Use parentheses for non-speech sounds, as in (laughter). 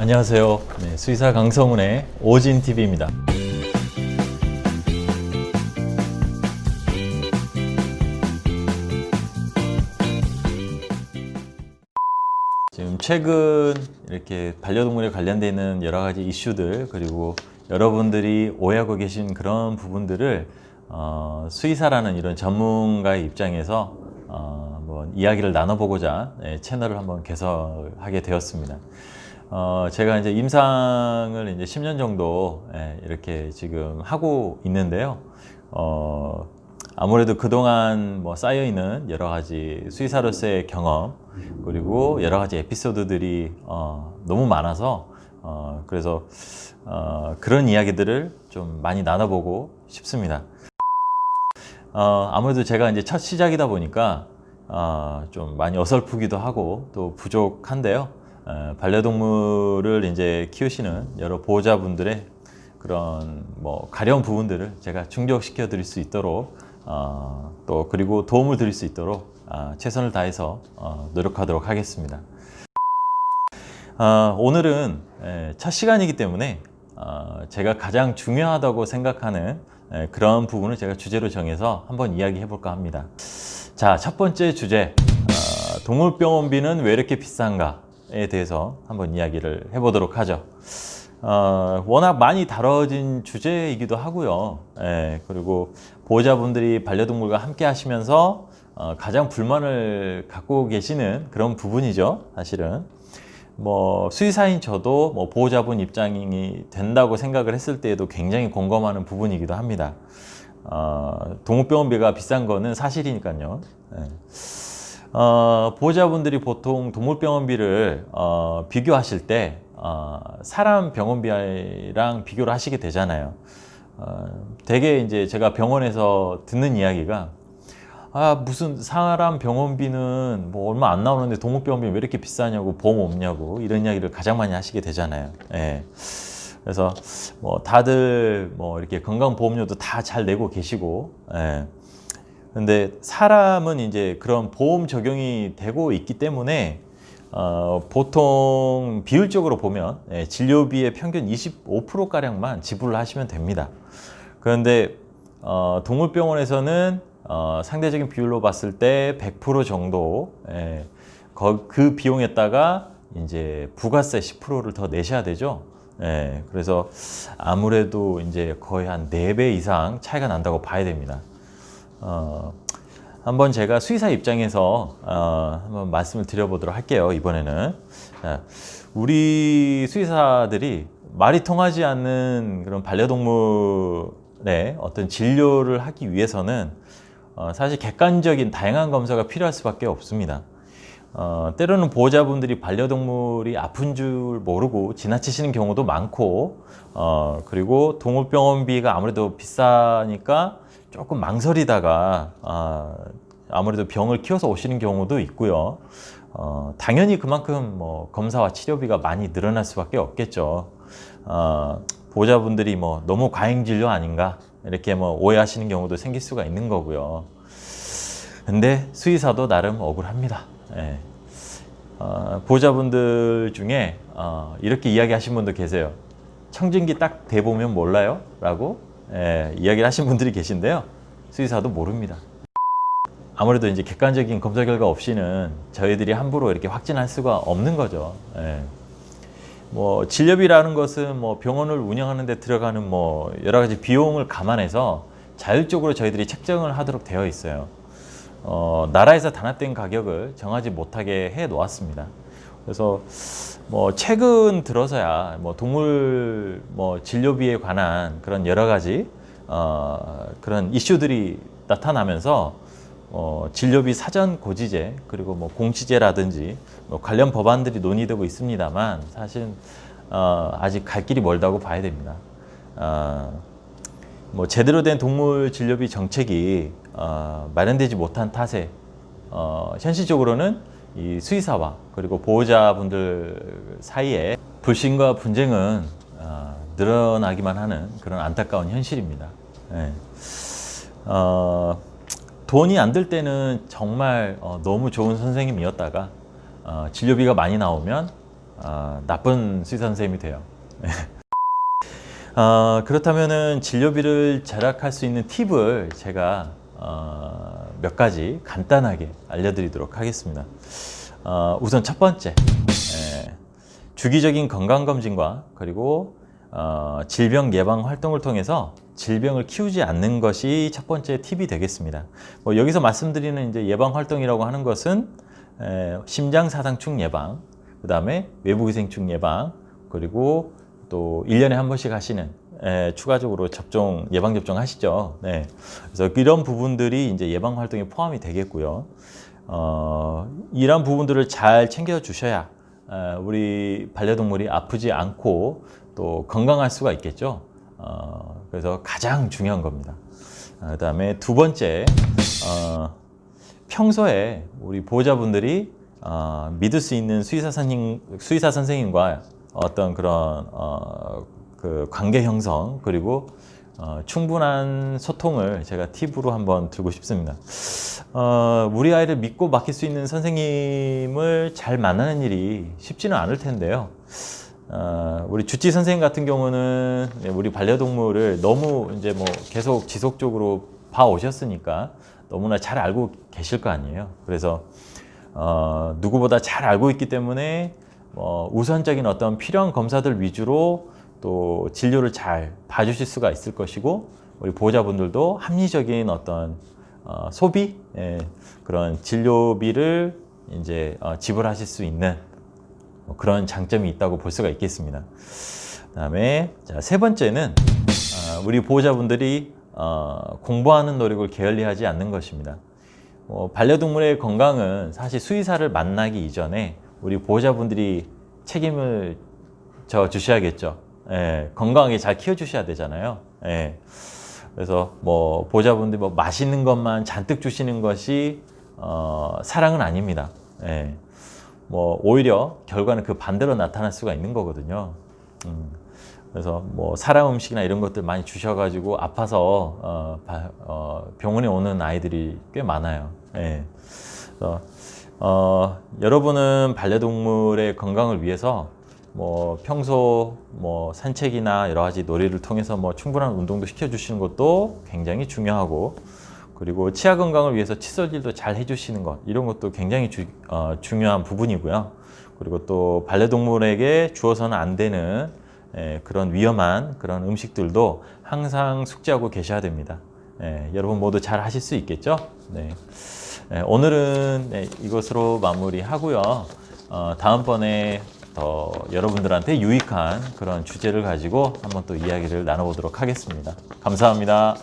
안녕하세요. 네, 수의사 강성훈의 오진 TV입니다. 지금 최근 이렇게 반려동물에 관련돼 있는 여러 가지 이슈들 그리고 여러분들이 오해하고 계신 그런 부분들을 어, 수의사라는 이런 전문가의 입장에서 어, 한번 이야기를 나눠보고자 네, 채널을 한번 개설하게 되었습니다. 어, 제가 이제 임상을 이제 10년 정도 예, 이렇게 지금 하고 있는데요. 어, 아무래도 그동안 뭐 쌓여 있는 여러 가지 수의사로서의 경험 그리고 여러 가지 에피소드들이 어, 너무 많아서 어, 그래서 어, 그런 이야기들을 좀 많이 나눠보고 싶습니다. 어, 아무래도 제가 이제 첫 시작이다 보니까 어, 좀 많이 어설프기도 하고 또 부족한데요. 어, 반려동물을 이제 키우시는 여러 보호자분들의 그런 뭐 가려운 부분들을 제가 충족시켜 드릴 수 있도록 어, 또 그리고 도움을 드릴 수 있도록 아, 최선을 다해서 어, 노력하도록 하겠습니다. 어, 오늘은 에, 첫 시간이기 때문에 어, 제가 가장 중요하다고 생각하는 에, 그런 부분을 제가 주제로 정해서 한번 이야기해 볼까 합니다. 자, 첫 번째 주제. 어, 동물병원비는 왜 이렇게 비싼가 에 대해서 한번 이야기를 해보도록 하죠. 어, 워낙 많이 다뤄진 주제이기도 하고요. 예, 그리고 보호자분들이 반려동물과 함께 하시면서 어, 가장 불만을 갖고 계시는 그런 부분이죠. 사실은. 뭐 수의사인 저도 뭐 보호자분 입장이 된다고 생각을 했을 때에도 굉장히 공감하는 부분이기도 합니다. 어, 동물병원비가 비싼 거는 사실이니까요. 예. 어, 보호자분들이 보통 동물병원비를 어, 비교하실 때 어, 사람 병원비랑 비교를 하시게 되잖아요. 어, 되게 이제 제가 병원에서 듣는 이야기가 아 무슨 사람 병원비는 뭐 얼마 안 나오는데 동물병원비 왜 이렇게 비싸냐고 보험 없냐고 이런 이야기를 가장 많이 하시게 되잖아요. 예. 그래서 뭐 다들 뭐 이렇게 건강보험료도 다 잘 내고 계시고, 예. 근데 사람은 이제 그런 보험 적용이 되고 있기 때문에 어, 보통 비율적으로 보면 예, 진료비의 평균 25%가량만 지불을 하시면 됩니다. 그런데 어, 동물병원에서는 어, 상대적인 비율로 봤을 때 100% 정도 예, 거, 그 비용에다가 이제 부가세 10%를 더 내셔야 되죠. 예, 그래서 아무래도 이제 거의 한 4배 이상 차이가 난다고 봐야 됩니다. 어, 한번 제가 수의사 입장에서 어, 한번 말씀을 드려보도록 할게요. 이번에는 자, 우리 수의사들이 말이 통하지 않는 그런 반려동물의 어떤 진료를 하기 위해서는 어, 사실 객관적인 다양한 검사가 필요할 수밖에 없습니다. 어, 때로는 보호자분들이 반려동물이 아픈 줄 모르고 지나치시는 경우도 많고, 어, 그리고 동물병원비가 아무래도 비싸니까 조금 망설이다가, 아, 아무래도 병을 키워서 오시는 경우도 있고요. 어, 당연히 그만큼 뭐 검사와 치료비가 많이 늘어날 수밖에 없겠죠. 어, 보호자분들이 뭐 너무 과잉 진료 아닌가 이렇게 뭐 오해하시는 경우도 생길 수가 있는 거고요. 근데 수의사도 나름 억울합니다. 예. 어, 보호자분들 중에 어, 이렇게 이야기하신 분도 계세요. 청진기 딱 대보면 몰라요? 라고 예, 이야기를 하신 분들이 계신데요. 수의사도 모릅니다. 아무래도 이제 객관적인 검사 결과 없이는 저희들이 함부로 이렇게 확진할 수가 없는 거죠. 예. 뭐 진료비라는 것은 뭐 병원을 운영하는 데 들어가는 뭐 여러 가지 비용을 감안해서 자율적으로 저희들이 책정을 하도록 되어 있어요. 어, 나라에서 단합된 가격을 정하지 못하게 해 놓았습니다. 그래서 뭐 최근 들어서야 뭐 동물 뭐 진료비에 관한 그런 여러 가지 어, 그런 이슈들이 나타나면서 어, 진료비 사전 고지제 그리고 뭐 공시제라든지 뭐 관련 법안들이 논의되고 있습니다만 사실 어, 아직 갈 길이 멀다고 봐야 됩니다. 어, 뭐 제대로 된 동물 진료비 정책이 어, 마련되지 못한 탓에 어, 현실적으로는 이 수의사와 그리고 보호자분들 사이에 불신과 분쟁은 어, 늘어나기만 하는 그런 안타까운 현실입니다. 예. 어, 돈이 안 들 때는 정말 어, 너무 좋은 선생님이었다가 어, 진료비가 많이 나오면 아, 나쁜 수의사 선생님이 돼요. (laughs) 어, 그렇다면은 진료비를 절약할 수 있는 팁을 제가 어, 몇 가지 간단하게 알려드리도록 하겠습니다. 어, 우선 첫 번째, 예, 주기적인 건강 검진과 그리고 어, 질병 예방 활동을 통해서 질병을 키우지 않는 것이 첫 번째 팁이 되겠습니다. 뭐 여기서 말씀드리는 이제 예방 활동이라고 하는 것은 에, 심장 사상충 예방, 그 다음에 외부기생충 예방, 그리고 또 1년에 한 번씩 하시는 에, 추가적으로 접종 예방 접종 하시죠. 네. 그래서 이런 부분들이 이제 예방 활동에 포함이 되겠고요. 어, 이런 부분들을 잘 챙겨 주셔야 에, 우리 반려동물이 아프지 않고 또 건강할 수가 있겠죠. 어, 그래서 가장 중요한 겁니다. 그 다음에 두 번째, 어, 평소에 우리 보호자분들이 어, 믿을 수 있는 수의사 선생님, 수의사 선생님과 어떤 그런 어, 그 관계 형성 그리고 어, 충분한 소통을 제가 팁으로 한번 들고 싶습니다. 어, 우리 아이를 믿고 맡길 수 있는 선생님을 잘 만나는 일이 쉽지는 않을 텐데요. 어, 우리 주치 선생님 같은 경우는 네, 우리 반려동물을 너무 이제 뭐 계속 지속적으로 봐 오셨으니까 너무나 잘 알고 계실 거 아니에요. 그래서 어, 누구보다 잘 알고 있기 때문에 어, 우선적인 어떤 필요한 검사들 위주로 또 진료를 잘 봐주실 수가 있을 것이고 우리 보호자분들도 합리적인 어떤 어, 소비 예, 그런 진료비를 이제 어, 지불하실 수 있는 뭐 그런 장점이 있다고 볼 수가 있겠습니다. 그다음에 자, 세 번째는 어, 우리 보호자분들이 어, 공부하는 노력을 게을리하지 않는 것입니다. 어, 반려동물의 건강은 사실 수의사를 만나기 이전에 우리 보호자분들이 책임을 져 주셔야겠죠. 예, 건강하게 잘 키워주셔야 되잖아요. 예. 그래서 뭐 보호자분들이 뭐 맛있는 것만 잔뜩 주시는 것이 어, 사랑은 아닙니다. 예. 뭐 오히려 결과는 그 반대로 나타날 수가 있는 거거든요. 음, 그래서 뭐 사람 음식이나 이런 것들 많이 주셔가지고 아파서 어, 바- 어, 병원에 오는 아이들이 꽤 많아요. 예. 그래서 어, 여러분은 반려동물의 건강을 위해서 뭐 평소 뭐 산책이나 여러 가지 놀이를 통해서 뭐 충분한 운동도 시켜주시는 것도 굉장히 중요하고 그리고 치아 건강을 위해서 칫솔질도 잘 해주시는 것 이런 것도 굉장히 주, 어, 중요한 부분이고요. 그리고 또 반려동물에게 주어서는 안 되는 예, 그런 위험한 그런 음식들도 항상 숙지하고 계셔야 됩니다. 예, 여러분 모두 잘 하실 수 있겠죠? 네. 예, 오늘은 네, 이것으로 마무리하고요. 어, 다음번에 더 여러분들한테 유익한 그런 주제를 가지고 한번 또 이야기를 나눠보도록 하겠습니다. 감사합니다.